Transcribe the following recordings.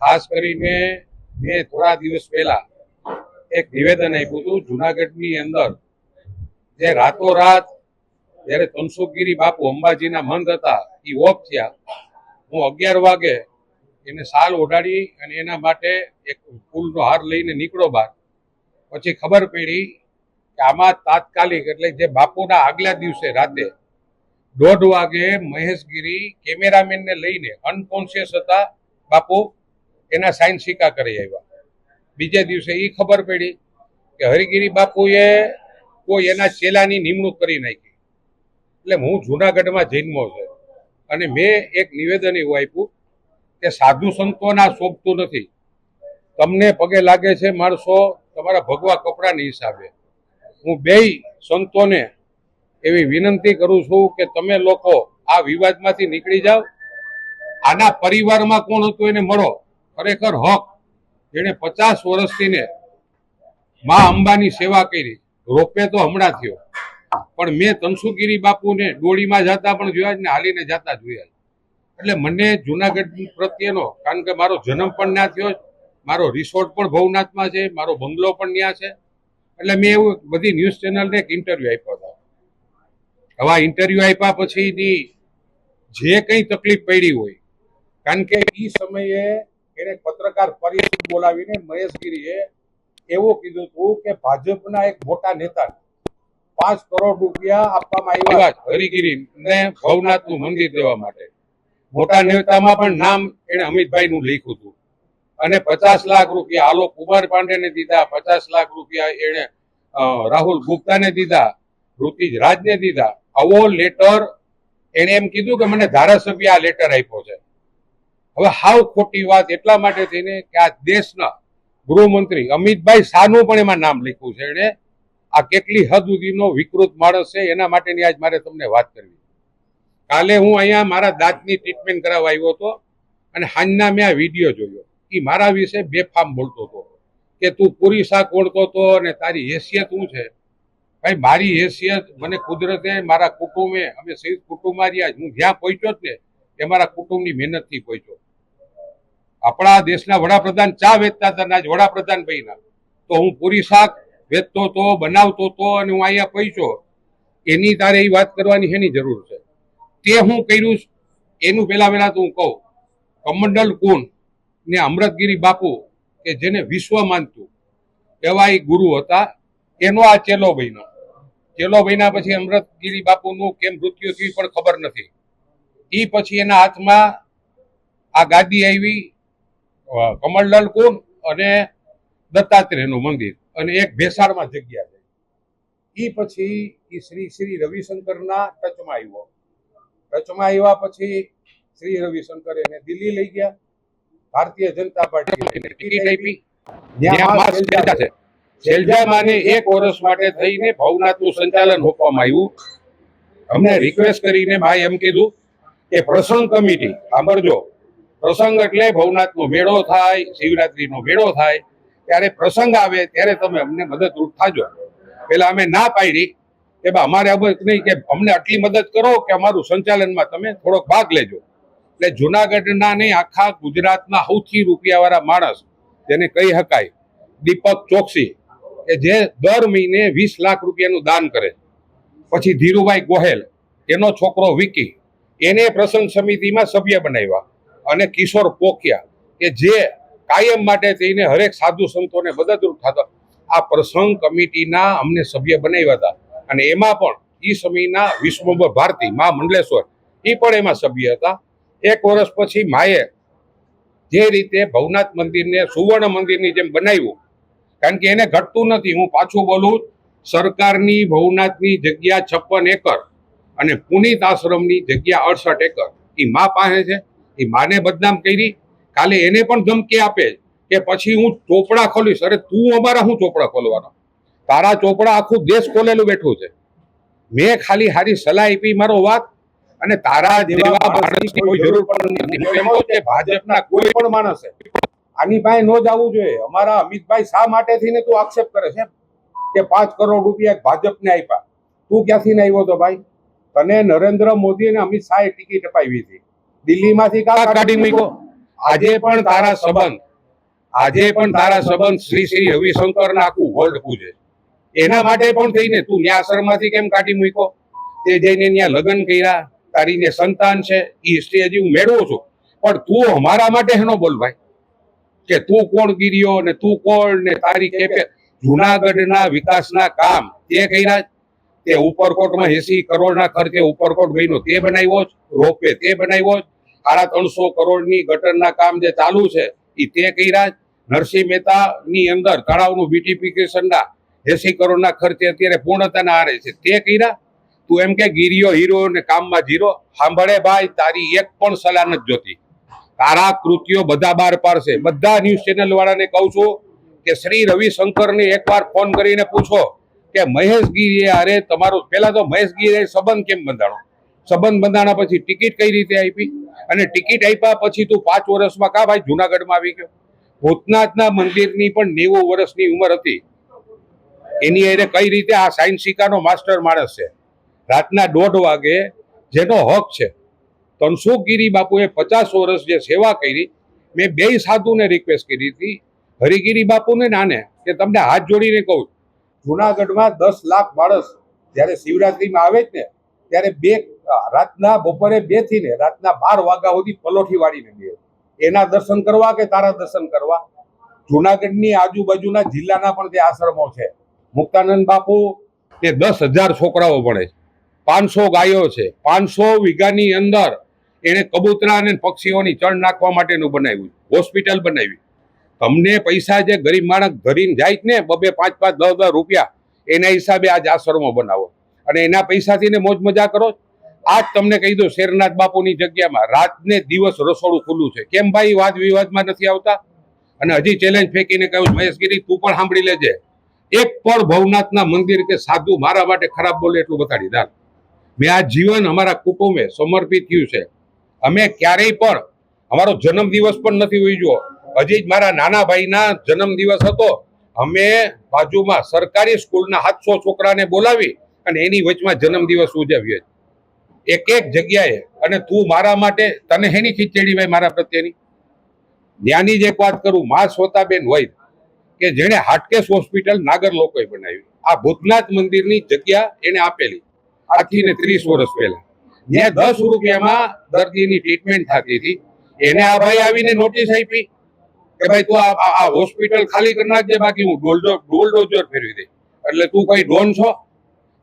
ખાસ કરીને મેં થોડા દિવસ પહેલા એક નિવેદન આપ્યું હતું, જુનાગઢની અંદર જે રાતોરાત જ્યારે તનસુખગીરી બાપુ અંબાજીના મંદ હતા એ ઓફ થયા. હું અગિયાર વાગે એને સાલ ઓઢાડી અને એના માટે એક ફૂલનો હાર લઈને નીકળો બહાર. પછી ખબર પડી કે આમાં તાત્કાલિક એટલે જે બાપુના આગલા દિવસે રાતે દોઢ વાગે મહેશગીરી કેમેરામેનને લઈને અનકોન્શિયસ હતા બાપુ. એના સાઇન સિક્કા કરી આવ્યા બીજે દિવસે એ ખબર પડી કે હરિગીરી બાપુએ કોઈ એના ચેલાની નિમણૂક કરી નાખી. એટલે હું જુનાગઢમાં જન્મો છે. અને મેં એક નિવેદન એવું આપ્યું કે સાધુ સંતોના શોભતું નથી. તમને પગે લાગે છે માણસો, તમારા ભગવા કપડાની હિસાબે. હું બેય સંતોને એવી વિનંતી કરું છું કે તમે લોકો આ વિવાદમાંથી નીકળી જાઓ. આના પરિવારમાં કોણ હતું એને મળો. ખરેખર હક. જેણે પચાસ વર્ષથી ને મા અંબાની સેવા કરી. રોપે તો હમણાં થયો. પણ મેં તનસુગીરી બાપુને ડોળીમાં જતા પણ જોયા જ ને હાલીને જતા જોયા એટલે મને જુનાગઢ પ્રત્યેનો, કારણ કે મારો જન્મ પણ ના થયો મારો રિસોર્ટ પણ ભવનાથમાં છે, મારો બંગલો પણ ત્યાં છે. એટલે મેં એવું બધી ન્યૂઝ ચેનલને એક ઇન્ટરવ્યુ આપ્યો હતો. હવે આ ઇન્ટરવ્યુ આપ્યા પછીની જે કંઈ તકલીફ પડી હોય, કારણ કે એ સમયે એને પત્રકાર પરિષદ બોલાવીને મહેશગીરીએ એવું કીધું હતું કે ભાજપના એક મોટા નેતા પાંચ કરોડ રૂપિયા આપવામાં આવ્યા હરિગીરી ને ભવનાથનું મંદિર દેવા માટે. મોટા નેતામાં પણ નામ એને અમિતભાઈ નું લખ્યું હતું. અને પચાસ લાખ રૂપિયા આલોક કુમાર પાંડેને દીધા પચાસ લાખ રૂપિયા એને રાહુલ રાહુલ ગુપ્તાને દીધા ઋતિજ રાજને દીધા. આવો લેટર એને એમ કીધું કે મને ધારાસભ્ય આ લેટર આપ્યો છે. હવે હાવ ખોટી વાત એટલા માટે થઈને કે આ દેશના ગૃહમંત્રી અમિતભાઈ શાહનું પણ એમાં નામ લખ્યું છે. એણે આ કેટલી હદ સુધીનો વિકૃત માણસ છે એના માટેની આજ મારે તમને વાત કરવી કાલે હું અહીંયા મારા દાંતની ટ્રીટમેન્ટ કરાવવા આવ્યો હતો અને હાંજના મેં આ વીડિયો જોયો. એ મારા વિશે બેફામ બોલતો હતો કે તું પૂરી શાક ઓળતો હતો અને તારી હેસિયત શું છે? ભાઈ, મારી હેસિયત મને કુદરતે, મારા કુટુંબે, અમે સંયુક્ત કુટુંબમાં રહ્યા હું જ્યાં પહોંચ્યો જ ને, એ મારા કુટુંબની મહેનતથી પહોંચ્યો. આપણા દેશના વડાપ્રધાન ચા વેચતા હતા આજ વડાપ્રધાન ભાઈના તો હું પૂરી શાક વેચતો હતો, બનાવતો હતો અને હું અહીંયા પૈસો એની તારે એ વાત કરવાની એની જરૂર છે? તે હું કર્યું એનું પહેલા પહેલા તો હું કહું. કમંડલ કુન ને અમૃતગીરી બાપુ, કે જેને વિશ્વ માનતું, એવા એ ગુરુ હતા. એનો આ ચેલો બન્યો. ચેલો બન્યા પછી અમૃતગીરી બાપુનું કેમ મૃત્યુ થયું પણ ખબર નથી. એ પછી એના હાથમાં આ ગાદી આવી કમળલાલ કુંડ અને દત્તાત્રેયનું મંદિર અને એક ભેસાળમાં જગ્યા છે. એ પછી એ શ્રી શ્રી રવિશંકરના ટચમાં આવ્યો ટચમાં આવ્યા પછી શ્રી રવિશંકર એને દિલ્હી લઈ ગયા. ભારતીય જનતા પાર્ટી ટિકિટ આપી ત્યાં છે શેલજામાંને એક વર્ષ માટે થઈને ભવનાથનું સંચાલન સોંપવામાં આવ્યું. અમને રિક્વેસ્ટ કરીને ભાઈ એમ કીધું કે પ્રસંગ કમિટી સાંભળજો. પ્રસંગ એટલે ભવનાથનો મેળો થાય, શિવરાત્રીનો મેળો થાય. ત્યારે પ્રસંગ આવે ત્યારે તમે અમને મદદરૂપ થાજો. પેલા અમે ના પાડી કે બા, અમારે નહીં કે અમને આટલી મદદ કરો કે અમારું સંચાલનમાં તમે થોડોક ભાગ લેજો. એટલે જુનાગઢના નહીં, આખા ગુજરાતના સૌથી રૂપિયાવાળા માણસ, જેને કહી શકાય, દીપક ચોકસી, કે જે દર મહિને વીસ લાખ રૂપિયાનું દાન કરે. પછી ધીરુભાઈ ગોહેલ, એનો છોકરો વિકી, એને પ્રસંગ સમિતિમાં સભ્ય બનાવ્યા. અને કિશોર પોકિયા કે જે કાયમ માટે થઈને હરેક સાધુ સંતોને મદદરૂપ થતા. આ પ્રસંગ કમિટીના અમને સભ્ય બનાવ્યા હતા. અને એમાં પણ એ સમયના વિશ્વભર ભારતી મા મંડલેશ્વર એ પણ એમાં સભ્ય હતા. એક વર્ષ પછી માએ જે રીતે ભવનાથ મંદિરને સુવર્ણ મંદિરની જેમ બનાવ્યું, કારણ કે એને ઘટતું નથી. હું પાછું બોલું સરકારની ભવનાથની જગ્યા છપ્પન એકર અને પુનિત આશ્રમની જગ્યા અડસઠ એકર. એ મા પાસે છે. એ માને બદનામ કરી. કાલે એને પણ ધમકી આપે કે પછી હું ચોપડા ખોલીશ. અરે તું અમારા હું ચોપડા ખોલવાનો? તારા ચોપડા આખું દેશ ખોલેલું બેઠું છે. મેં ખાલી હારી સલાહ આપી મારો વાત અને તારા જેવા માણસની કોઈ જરૂર પણ ભાજપના કોઈ પણ માણસે આની પાસે ન જવું જોઈએ. અમારા અમિતભાઈ શા માટે થઈને તું આક્ષેપ કરે છે? કે પાંચ કરોડ રૂપિયા ભાજપને આપ્યા. તું ક્યાંથી આવ્યો તો ભાઈ? તને નરેન્દ્ર મોદી અને અમિત શાહે ટિકિટ અપાવી હતી. દિલ્હીમાંથી કાઢી મૂકો આજે પણ તારા સંબંધ આજે પણ તારા સંબંધ શ્રી શ્રી રવિશંકર ના આખું વર્લ્ડ પૂજે એના માટે પણ થઈને તું ન્યાસરમાંથી કેમ કાઢી મૂકો તે જઈને ત્યાં લગ્ન કર્યા તારી ને સંતાન છે એ હિસ્ટ્રી હજી હું મેળવું છું. પણ તું અમારા માટે હેનો બોલ ભાઈ કે તું કોણ ગીર્યો ને તું કોણ ને તારી કેપે જુનાગઢના વિકાસના કામ તે કર્યા તે ઉપરકોટમાં એસી કરોડના ખર્ચે ઉપરકોટ બન્યો તે બનાવ્યો જ રોપવે તે બનાવ્યો જ. સાડા ત્રણસો કરોડની ગટરના કામ જે ચાલુ છે એ તે કર્યા જ. નરસિંહ મહેતાની અંદર તળાવનું બ્યુટિફિકેશનના એસી કરોડના ખર્ચે અત્યારે પૂર્ણતાના આરે છે, તે કર્યા. તું એમ કે ગીરીઓ હીરો ને કામમાં જીરો. સાંભળે ભાઈ, તારી એક પણ સલાહ નથી જોતી. તારા કૃત્યો બધા બાર પાડશે. બધા ન્યૂઝ ચેનલ વાળાને કહું છું કે શ્રી રવિશંકરને એકવાર ફોન કરીને પૂછો. કે મહેશ ગીરીએ અરે તમારો, પહેલા તો મહેશ ગીરીએ સંબંધ કેમ બંધાણો? સંબંધ બંધાણા પછી ટિકિટ કઈ રીતે આપી? અને ટિકિટ આપ્યા પછી તું પાંચ વર્ષમાં કા ભાઈ જુનાગઢમાં આવી ગયો? ભૂતનાથના મંદિરની પણ નેવું વર્ષની ઉંમર હતી. એની અરે કઈ રીતે આ સાયન્સ શિકાનો માસ્ટર માણસ છે? રાતના દોઢ વાગે જેનો હક છે. તનસુખગીરી બાપુએ પચાસ વર્ષ જે સેવા કરી, મેં બે સાધુને રિક્વેસ્ટ કરી હતી. હરિગીરી બાપુને નાને, કે તમને હાથ જોડીને કહું જુનાગઢમાં દસ લાખ માણસ જ્યારે શિવરાત્રિમાં આવે જ ને, ત્યારે બે, રાતના બપોરે બેથી ને રાતના બાર વાગ્યા સુધી પલોઠી વાળીને બે એના દર્શન કરવા કે તારા દર્શન કરવા? જુનાગઢની આજુબાજુના જિલ્લાના પણ તે આશ્રમો છે, મુક્તાનંદ બાપુ તે દસ હજાર છોકરાઓ ભણે છે. પાંચસો ગાયો છે. પાંચસો વીઘાની અંદર એણે કબૂતરા અને પક્ષીઓની ચણ નાખવા માટેનું બનાવ્યું હોસ્પિટલ બનાવી તમને પૈસા જે ગરીબ માણસ ધરીને જાય ને, બબે પાંચ પાંચ દસ દસ રૂપિયા, એના હિસાબે આજ આશ્રમો બનાવો. અને એના પૈસાથી ને મોજ મજા કરો. આજ તમને કહી દો શેરનાથ બાપુની જગ્યામાં રાત ને દિવસ રસોડું ખુલ્લું છે. કેમ ભાઈ, વાદ વિવાદમાં નથી આવતા? અને હજી ચેલેન્જ ફેંકીને કહ્યું મહેશગીરી, તું પણ સાંભળી લેજે. એક પણ ભવનાથના મંદિર કે સાધુ મારા માટે ખરાબ બોલે એટલું બતાડી. દાન. મેં આ જીવન અમારા કુટુંબે સમર્પિત થયું છે. અમે ક્યારેય પણ, અમારો જન્મદિવસ પણ નથી ઉજવ્યો. હજી જ મારા નાના ભાઈના જન્મદિવસ હતો. અમે બાજુમાં સરકારી સ્કૂલના સાતસો છોકરાને બોલાવી અને એની વચમાં જન્મદિવસ ઉજવીએ એક એક જગ્યાએ અને તું મારા માટે, તને હેની ખીચડી ભાઈ મારા પ્રત્યેની? ત્યાંની જ વાત કરું, મા સ્વતાબેન હોય કે જેણે હાટકેશ હોસ્પિટલ નાગર લોકોએ બનાવી આ ભૂતનાથ મંદિરની જગ્યા એને આપેલી. આજથી ને ત્રીસ વર્ષ પહેલા. ત્યાં દસ રૂપિયામાં દર્દીની ટ્રીટમેન્ટ થતી હતી. એને આ ભાઈ આવીને નોટિસ આપી. કે ભાઈ તું આ આ- હોસ્પિટલ ખાલી કરી નાખજે, બાકી હું ડોલડો ડોલડોઝર ફેરવી દઈ એટલે તું કઈ ડોન છો?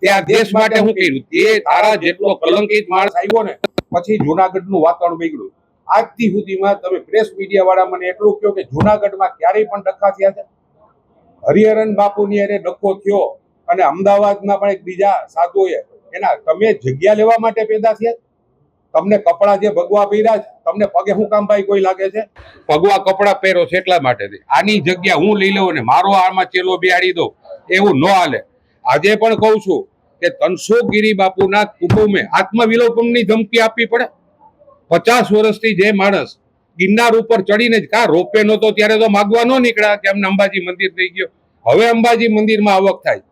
તે આ દેશ માટે હું કર્યું? તે તારા જેટલો કલંકિત માણસ આવ્યો ને, પછી જુનાગઢનું વાતાવરણ બગડ્યું. આજથી સુધીમાં તમે પ્રેસ મીડિયા વાળા મને એટલું કહો કે જુનાગઢમાં ક્યારેય પણ ડખા થયા છે. હરિહરન બાપુની અરે ડખો થયો, અને અમદાવાદમાં પણ એક બીજા સાધુઓએ એના, તમે જગ્યા લેવા માટે પેદા થયા? તમને કપડા જે ભગવા પહેર્યા છે, તમને પગે શું કામ ભાઈ કોઈ લાગે છે? ભગવા કપડા પહેરો છે એટલા માટે આની જગ્યા હું લઈ લઉં ને મારો આમાં ચેલો બિહાડી દો એવું ન હાલે. આજે પણ કહું છું કે તનસુખગીરી બાપુના કુટુંબે આત્મવિલોપનની ધમકી આપવી પડે. પચાસ વર્ષથી જે માણસ ગિરનાર ઉપર ચડીને જ કા રોપે નહોતો ત્યારે તો માગવા ન નીકળ્યા કે અમને અંબાજી મંદિર થઈ ગયો. હવે અંબાજી મંદિરમાં આવક થાય.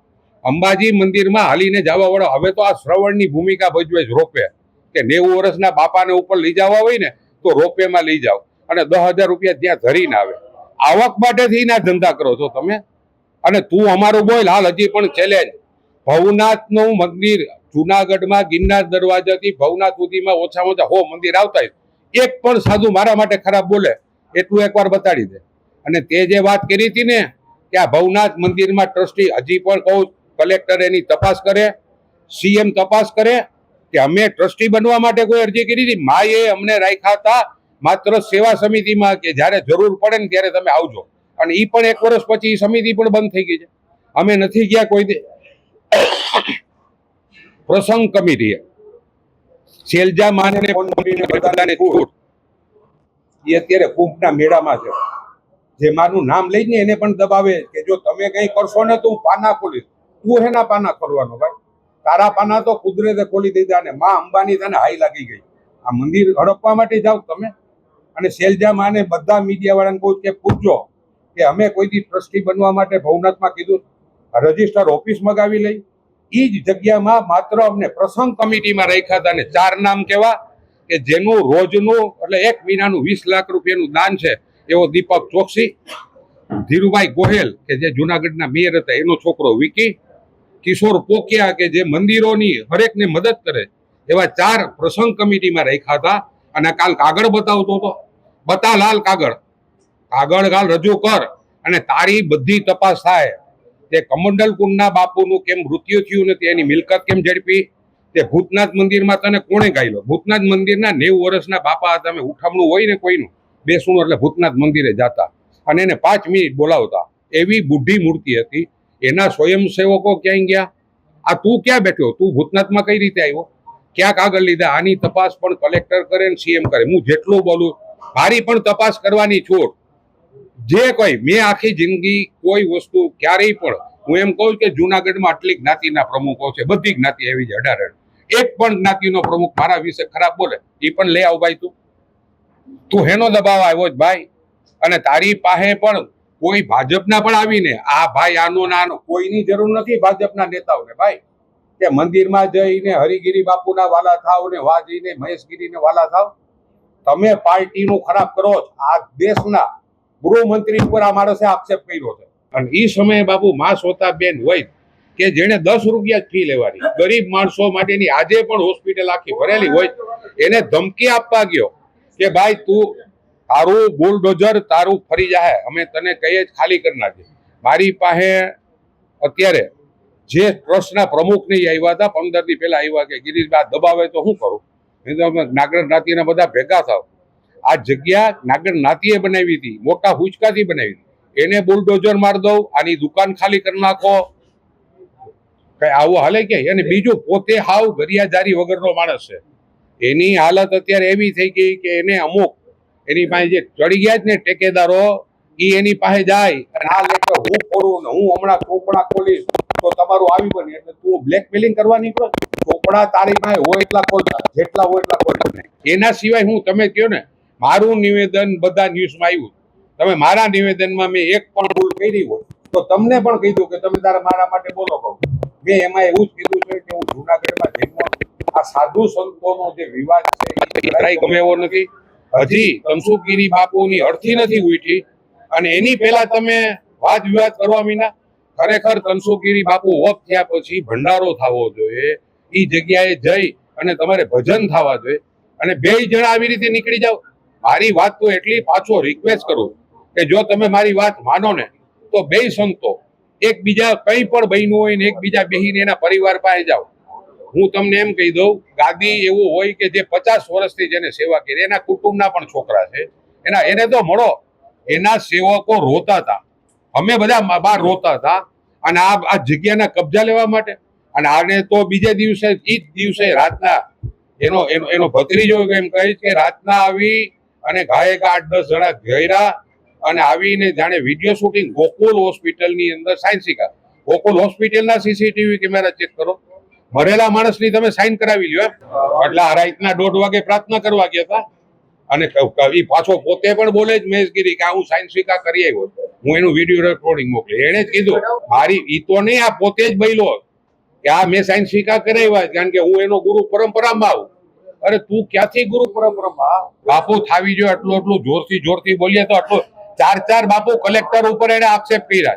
અંબાજી મંદિરમાં હાલીને જવા વાળો હવે તો આ શ્રવણની ભૂમિકા ભજવે જ રોપે. કે નેવું વર્ષના બાપાને ઉપર લઈ જવા હોય ને, તો રોપેમાં લઈ જાઓ. અને દસ હજાર રૂપિયા ત્યાં ધરીને આવે. આવક માટેથી ના ધંધા કરો છો તમે. અને તું અમારું બોલ, હાલ હજી પણ ચેલેન્જ ભવનાથનું મંદિર જુનાગઢમાં, ગિરનાર દરવાજાથી ભવનાથ સુધીમાં ઓછામાં ઓછા હો મંદિર આવતા હોય. એક પણ સાધુ મારા માટે ખરાબ બોલે, એટલું એકવાર બતાડી દે. અને તે જે વાત કરી હતી ને, કે આ ભવનાથ મંદિરમાં ટ્રસ્ટી હજી પણ કહું, કલેક્ટર એની તપાસ કરે, સીએમ તપાસ કરે કે અમે ટ્રસ્ટી બનવા માટે કોઈ અરજી કરી હતી? માએ અમને રાખ્યા હતા માત્ર સેવા સમિતિમાં કે જ્યારે જરૂર પડે ને ત્યારે તમે આવજો. અને એ પણ એક વર્ષ પછી સમિતિ પણ બંધ થઈ ગઈ છે. અમે નથી ગયા કોઈ પ્રસંગ કમિટીએ. શેલજા માને ફોન કરીને બધાને છૂટ એ અત્યારે કુંભના મેળામાં છે. જે મારું નામ લઈને એને પણ દબાવે કે જો તમે કંઈ કરશો ને તો હું પાના ખોલીશ. તું હેના પાના ખોલવાનો ભાઈ? તારા પાના તો કુદરતે ખોલી દીધા અને માં અંબાની તને હાઈ લાગી ગઈ. આ મંદિર હડપવા માટે જાઓ તમે. અને શૈલજા માને બધા મીડિયા વાળાને કહું કે પૂછજો કે અમે કોઈ દી ટ્રસ્ટી બનવા માટે ભવનાથમાં કીધું રજિસ્ટર ઓફિસ મગાવી લઈ. એ જ જગ્યામાં માત્ર અમને પ્રસંગ કમિટીમાં રાખ્યા હતા અને ચાર નામ કેવા કે જેનું રોજનું એટલે એક મહિનાનું વીસ લાખ રૂપિયાનું દાન છે એવો દીપક ચોકસી. ધીરુભાઈ ગોહેલ, કે જે જુનાગઢના મેયર હતા, એનો છોકરો વિકી કિશોર પોકિયા કે જે મંદિરોની હરેકને મદદ કરે, એવા ચાર પ્રસંગ કમિટીમાં રાખ્યા હતા. અને કાલ કાગળ બતાવતો હતો. બતા લાલ કાગળ. કાગળ કાલ રજૂ કર અને તારી બધી તપાસ થાય. તે કમંડલ કુંડના બાપુનું કેમ મૃત્યુ થયું નથી, એની મિલકત કેમ ઝડપી? તે ભૂતનાથ મંદિરમાં તને કોણે ગાયલો? ભૂતનાથ મંદિરના નેવું વર્ષના બાપા હતા. અમે ઉઠામણું હોય ને કોઈનું? બેસણું એટલે ભૂતનાથ મંદિરે જાતા. અને એને પાંચ મિનિટ બોલાવતા. એવી બુઢી મૂર્તિ હતી. એના સ્વયંસેવકો ક્યાંય ગયા? આ તું ક્યાં બેઠો? તું ભૂતનાથમાં કઈ રીતે આવ્યો? ક્યાંક આગળ લીધા? આની તપાસ પણ કલેક્ટર કરે ને સીએમ કરે. હું જેટલું બોલું, મારી પણ તપાસ કરવાની છોડ. જે કોઈ, મેં આખી જિંદગી કોઈ વસ્તુ ક્યારેય પણ, હું એમ કહું કે જુનાગઢમાં આટલી જ્ઞાતિના પ્રમુખો છે. બધી જ્ઞાતિ એવી છે, અઢાર એક પણ જ્ઞાતિનો પ્રમુખ મારા વિશે ખરાબ બોલે. એ પણ લઈ આવ ભાઈ તું. તું હેનો દબાવ આવ્યો જ ભાઈ. અને તારી પાસે પણ કોઈ ભાજપના પણ આવીને, આ ભાઈ આનો નાનો કોઈની જરૂર નથી ભાજપના નેતાઓને, ભાઈ. કે મંદિરમાં જઈને હરિગીરી બાપુના વાલા થાવ ને વા જઈને મહેશગીરીને વાલા થાવ તમે પાર્ટીનું ખરાબ કરો છો. આ દેશના ગૃહમંત્રી ઉપર આ માણસે આક્ષેપ કર્યો છે. અને એ સમયે બાપુ માં સોતા બેન હોય કે જેણે દસ રૂપિયા ફી લેવાની. ગરીબ માણસો માટેની આજે પણ હોસ્પિટલ આખી ભરેલી હોય. એને ધમકી આપવા ગયો કે, ભાઈ, તું તારું બુલડોઝર તારું ફરી જાય અમે તને કહીએ જ ખાલી કરી નાખીએ મારી પાસે અત્યારે જે ટ્રસ્ટના પ્રમુખ નહીં આવ્યા હતા પંદર દી પહેલા આવ્યા કે ગિરીશભાઈ દબાવે તો શું કરું? તો નાગર જ્ઞાતિના બધા ભેગા થાવ. આ જગ્યા નાગર જ્ઞાતિએ બનાવી હતી, મોટા હુચકાથી બનાવી હતી. એને બુલડોઝર માર દઉં, આની દુકાન ખાલી કરી નાખો. કઈ આવું હાલે કે અને બીજું, પોતે હાવ ગરિયાજારી વગરનો માણસ છે. એની હાલત અત્યારે એવી થઈ ગઈ કે એને અમુક એની પાસે જે ચડી ગયા છે ને ટેકેદારો એ એની પાસે જાય. અને આ લેટર હું ફોડું ને હું હમણાં ચોપડા ખોલીશ, તો તમારું આવી બને. એટલે તું બ્લેકમેલિંગ કરવા નીકળો. ચોપડા તારી પાસે હોય એટલા ખોલતા, જેટલા હોય એટલા ખોલતા. એના સિવાય હું તમે કહો ને, મારું નિવેદન બધા ન્યૂઝમાં આવ્યું. તમે મારા નિવેદનમાં મેં એક પણ ભૂલ કરી હોય. તો તમને પણ કીધું કે તમે તારા મારા માટે બોલો કહું. મેં એમાં એવું જ કીધું છે કે હું જુનાગઢમાં જન્મ આ સાધુ સંતોનો જે વિવાદ છે, એ ગમે એવો નથી. હજી તનસુખગીરી બાપુની અડથી નથી ઉઠી અને એની પહેલા તમે વાદ વિવાદ કરવા વિના ખરેખર તનસુખગીરી બાપુ ઓફ થયા પછી ભંડારો થવો જોઈએ. એ જગ્યાએ જઈ અને તમારે ભજન થવા જોઈએ. અને બે જણા આવી રીતે નીકળી જાઓ. મારી વાત તો એટલી પાછો રિક્વેસ્ટ કરું કે જો તમે મારી વાત માનો ને તો બે સંતો એકબીજા કંઈ પણ બન્યું હોય ને એકબીજા બેહીને એના પરિવાર પાસે જાઓ. હું તમને એમ કહી દઉં, ગાદી એવું હોય કે જે પચાસ વર્ષથી જેને સેવા કરી, એના કુટુંબના પણ છોકરા છે. એના, એને તો મળો. એના સેવકો રોતા હતા. અમે બધા બહાર રોતા હતા. અને આ આ જગ્યાના કબજા લેવા માટે. અને આને તો બીજે દિવસે એ જ દિવસે રાતના એનો એનો એનો ભત્રીજો એમ કહે કે રાતના આવી અને ઘાયે આઠ દસ જણા ઘેરા અને આવીને જાણે વીડિયો શૂટિંગ ગોકુલ હોસ્પિટલની અંદર સાયન્સિકા ગોકુલ હોસ્પિટલના સીસીટીવી કેમેરા ચેક કરો. મરેલા માણસની તમે સાઈન કરાવી લ્યો એટલે આ રાતના દોઢ વાગે પ્રાર્થના કરવા ગયા હતા. અને ક- પાછો પોતે પણ બોલે જ મહેશગીરી કે હું સાઈન સ્વીકાર કરી આવ્યો હું એનું વીડિયો રેકોર્ડિંગ મોકલી. એણે જ કીધું, મારી ઈ તો નહીં, આ પોતે જ બૈલો કે આ મેં સાઈન સ્વીકાર કરાવ્યા કારણ કે હું એનો ગુરુ પરંપરામાં આવું. અરે તું ક્યાંથી ગુરુ પરંપરામાં? માં બાપુ થાવી જો આટલું આટલું જોરથી જોરથી બોલીએ તો આટલું ચાર ચાર બાપુ કલેક્ટર ઉપર એને આક્ષેપ કર્યા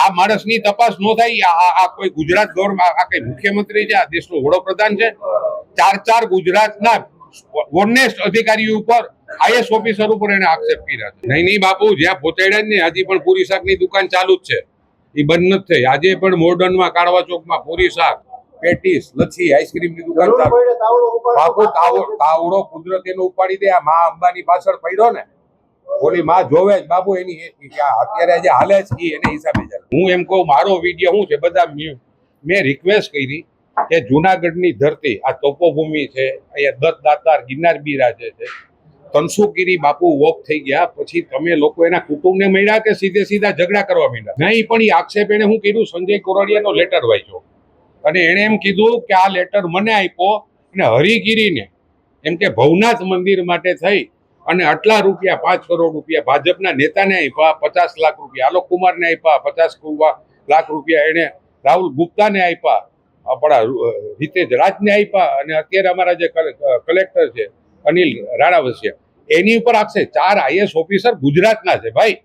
આ માણસની તપાસ ન થાય આ- કોઈ ગુજરાત ગવર્મેન્ટ આ કઈ મુખ્યમંત્રી છે આ દેશનો વડોપ્રધાન છે ચાર ચાર ગુજરાતના ઓનેસ્ટ અધિકારી ઉપર આઈએસ ઓફિસર ઉપર એને આક્ષેપ કર્યા છે. નહીં નહીં બાપુ જ્યાં પહોંચાડ્યા નહીં હજી પણ પૂરી શાકની દુકાન ચાલુ જ છે. એ બંધ નથી થઈ. આજે પણ મોર્ડનમાં કાળવા ચોકમાં પૂરી શાક પેટીસ લચ્છી આઈસ્ક્રીમની દુકાન ચાલુ. બાપુ તાવ- તાવડો કુદરત એનો ઉપાડી દે. આ મા અંબાની પાછળ પડ્યો ને ઓલી માં જોવે જ, બાબુ એની અત્યારે જે હાલે છે એને હિસાબે ચાલે. હું એમ કહું, મારો વીડિયો શું છે બધા મેં રિક્વેસ્ટ કરી કે જુનાગઢની ધરતી, આ તપોભૂમિ છે, અહીંયા દત્ત દાતાર ગિરનાર બિરાજે છે, તનસુખગીરી બાપુ વોક થઈ ગયા, પછી તમે લોકો એના કુટુંબને મળ્યા કે સીધે સીધા ઝઘડા કરવા માંડ્યા? નહીં, પણ એ આક્ષેપ એને હું કીધું, સંજય કોરડિયાનો લેટર વાંચ્યો. અને એણે એમ કીધું કે આ લેટર મને આપ્યો અને હરિગીરીને, એમ કે ભવનાથ મંદિર માટે થઈ અને આટલા રૂપિયા પાંચ કરોડ રૂપિયા ભાજપના નેતાને આપ્યા પચાસ લાખ રૂપિયા આલોક કુમારને આપ્યા પચાસ લાખ રૂપિયા એને રાહુલ ગુપ્તાને આપ્યા આપણા અ, હિતેશ રાજને આપ્યા અને અત્યારે અમારા જે કલેક્ટર છે અનિલ રાણાવસિયા એની ઉપર આપશે ચાર આઈએસ ઓફિસર ગુજરાતના છે ભાઈ.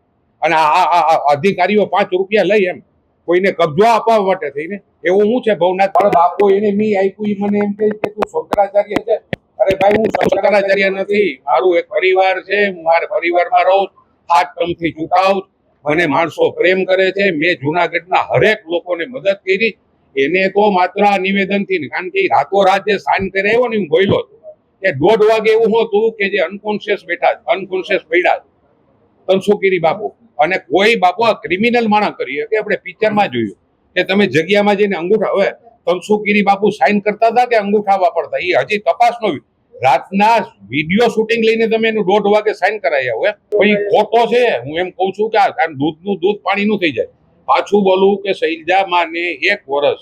અને આ અધિકારીઓ પાંચ રૂપિયા લઈ એમ. કોઈને કબજો આપવા માટે થઈને. એવું હું છે ભવનાથ? બાપુ એને મી આપ્યું એ મને એમ કહે કે તું શંકરાચાર્ય છે. અરે ભાઈ, હું શંકરાચાર્ય નથી. મારું એક પરિવાર છે, હું મારા પરિવારમાં રહું હાથ કમથી ચૂંટાવ મને માણસો પ્રેમ કરે છે. મેં જુનાગઢના હરેક લોકોને મદદ કરી. એને તો માત્ર આ નિવેદનથી કારણ કે રાતોરાત જે સાઇન કરે ને હું બોલ્યો હતો કે દોઢ વાગે એવું હતું કે જે અનકોન્શિયસ બેઠા અનકોન્શિયસ પડ્યા તનસુકીરી બાપુ. અને કોઈ બાપુ આ ક્રિમિનલ માણસ કરીએ કે આપણે પિક્ચરમાં જોયું. કે તમે જગ્યામાં જઈને અંગૂઠા, હવે તનસુકીરી બાપુ સાઇન કરતા હતા કે અંગૂઠા વાપરતા? એ હજી તપાસનો વિ- રાતના વીડિયો શૂટિંગ લઈને તમે એનું દોઢ વાગે સાઇન કરાવ્યા હોય પછી ખોટો છે? હું એમ કહું છું કે આ દૂધનું દૂધ પાણીનું થઈ જાય. પાછું બોલું કે શૈલજા ને એક વર્ષ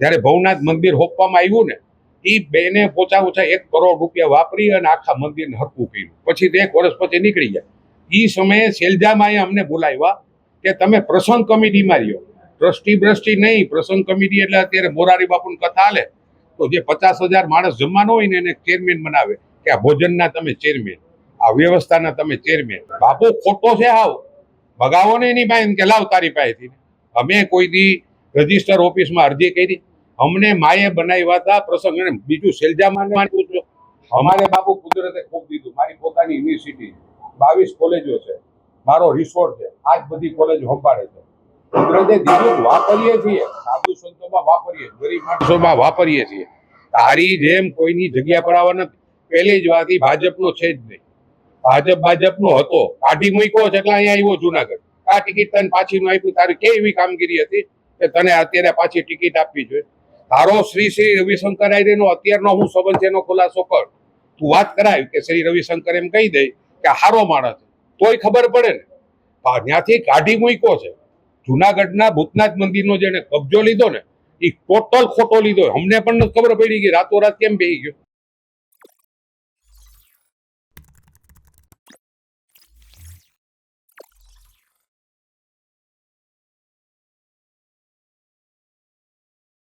જ્યારે ભવનાથ મંદિર હોપવામાં આવ્યું ને, એ બેને પોચા ઓછા એક કરોડ રૂપિયા વાપરી અને આખા મંદિરને હરકું કર્યું. પછી તે એક વર્ષ પછી નીકળી ગયા. એ સમયે શેલજામાએ અમને બોલાવ્યા કે તમે પ્રસંગ કમિટીમાં રહ્યો ટ્રસ્ટી બ્રસ્ટી નહીં, પ્રસંગ કમિટી એટલે અત્યારે મોરારી બાપુની કથા હાલે. તો જે પચાસ હજાર માણસ જમવાનો હોય ને એને ચેરમેન બનાવે કે આ ભોજનના તમે ચેરમેન આ વ્યવસ્થાના તમે ચેરમેન બાપુ ખોટો છે હાવ. ભગાવો ને એની પાસે કે, લાવ તારી પાસેથી. અમે કોઈ દી રજિસ્ટર ઓફિસમાં અરજી કરી. અમને માએ બનાવ્યા હતા પ્રસંગ. અને બીજું સેલજામાં પૂછજો અમારે બાપુ કુદરતે ખૂબ દીધું. મારી પોતાની યુનિવર્સિટી બાવીસ કોલેજો છે. મારો રિસોર્ટ છે. આજ બધી કોલેજ સંભાળે છે. કુદરતે દીધું વાપરીએ છીએ. સાધુ સંતોમાં વાપરીએ, ગરીબ માણસોમાં વાપરીએ છીએ. તારી જેમ કોઈની જગ્યા પર નથી. પહેલી જ વાત ભાજપનો છે જ નહીં. ભાજપ ભાજપનો હતો. કાઢી મૂક્યો છે એટલે અહીંયા આવ્યો જુનાગઢ. આ ટિકિટ તને પાછી નું આપ્યું. તારી કેવી કામગીરી હતી? કે તને અત્યારે પાછી ટિકિટ આપવી જોઈએ. તારો શ્રી શ્રી રવિશંકર આયરેનો અત્યારનો હું સંબંધ છે એનો ખુલાસો કર. તું વાત કરાય કે શ્રી રવિશંકર એમ કહી દે કે હારો માણસ તોય ખબર પડે ને. ત્યાંથી કાઢી મૂક્યો છે. જુનાગઢના ભૂતનાથ મંદિરનો જેને કબજો લીધો ને, એ ટોટલ ખોટો લીધો. અમને પણ ખબર પડી કે રાતોરાત કેમ બેહી ગયો.